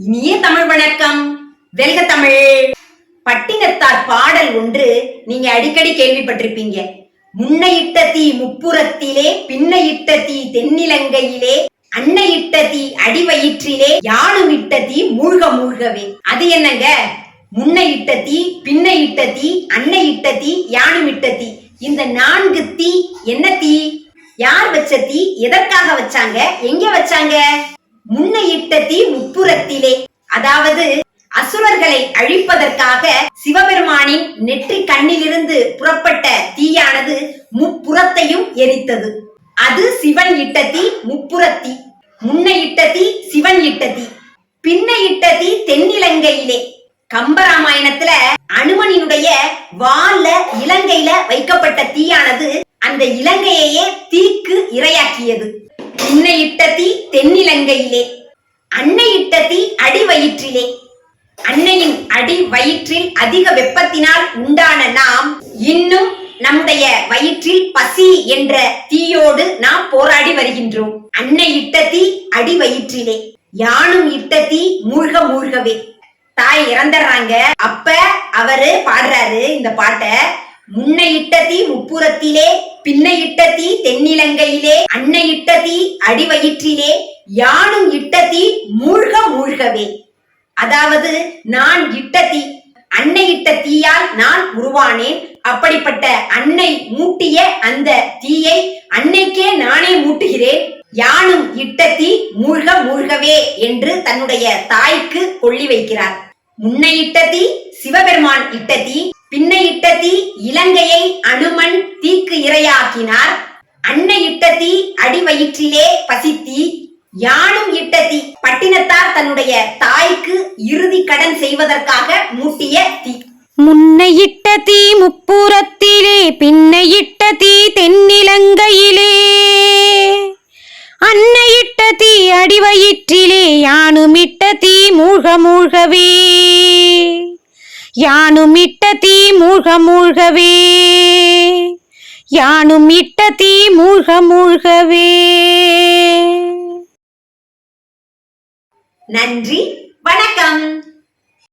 இனிய தமிழ் வணக்கம். வெல்க தமிழ். பட்டினத்தார் பாடல் ஒன்று நீங்க அடிக்கடி கேள்விப்பட்டிருப்பீங்க. முன்னையிட்ட தீ முப்புறத்திலே பின்னையிட்ட தீ தென்னிலங்கையிலே அன்னையிட்ட தீ அடிவயிற்றிலே யானும் இட்ட தீ மூழ்க மூழ்கவே. அது என்னங்க? முன்னையிட்ட தீ பின்னையிட்ட தீ அன்னையிட்ட தீ யானும் இட்ட தீ. இந்த நான்கு தீ என்ன தீ? யார் வச்ச தீ? எதற்காக வச்சாங்க? எங்க வச்சாங்க? முன்னையிட்ட தீ முப்புறத்திலே. அதாவது அசுரர்களை அழிப்பதற்காக சிவபெருமானின் நெற்றி கண்ணிலிருந்து புறப்பட்ட தீயானது முப்புறத்தையும் எரித்தது. அது சிவன் இட்ட தீ முப்புறத்தி. முன்னை இட்ட தீ சிவன் இட்ட தீ. பின்னை இட்ட தீ தென்னிலங்கையிலே. கம்பராமாயணத்துல அனுமனினுடைய வால்ல இலங்கையில வைக்கப்பட்ட தீயானது அந்த இலங்கையையே தீக்கு இரையாக்கியது. பின்னை இட்ட தீ தென்னிலங்கையிலே அன்னை இட்ட தீ அடி வயிற்றிலே அன்னையின் அடி வயிற்றில் அதிக வெப்பத்தினால் உண்டான நாம் இன்னும் நம்முடைய வயிற்றில் பசி என்ற தீயோடு நாம் போராடி வருகின்றோம். அன்னை இட்ட தீ அடி வயிற்றிலே யானும் இட்ட தீ மூழ்க மூழ்கவே. தாய் இறந்துடுறாங்க. அப்ப அவரு பாடுறாரு இந்த பாட்டை. முன்னை இட்ட தீ முப்புறத்திலே பின்னை இட்ட தீ தென்னிலங்கையிலே அன்னை இட்ட தீ அடிவயிற்றிலே யானும் இட்ட தீ மூழ்க மூழ்கவே. அதாவது நான் இட்ட தீ அன்னை இட்ட தீயால் நான் உருவானேன். அப்படிப்பட்ட அன்னை மூட்டிய அந்த தீயை அன்னைக்கே நானே மூட்டுகிறேன். யானும் இட்ட தீ மூழ்க மூழ்கவே என்று தன்னுடைய தாய்க்கு கொள்ளி வைக்கிறார். முன்னை இட்ட தீ சிவபெருமான் இட்ட தீ தீ இலங்கையை அனுமன் தீக்கு இரையாக்கினார். அன்னை இட்ட தீ அடிவயிற்றிலே பசித்தி யானும் இட்ட தீ பட்டினத்தார் தன்னுடைய தாய்க்கு இறுதி கடன் செய்வதற்காக மூட்டிய தீ. முன்னையிட்ட தீ முப்புறத்திலே பின்னையிட்ட தீ தென்னிலங்கையிலே. அன்னையிட்ட தீ அடிவயிற்றிலே யானுமிட்ட தீ மூழ்க மூழ்கவே. யானுமிட்ட மூழ்க மூழ்கவே யானுமிட்ட தீ மூழ்க மூழ்கவே நன்றி வணக்கம்.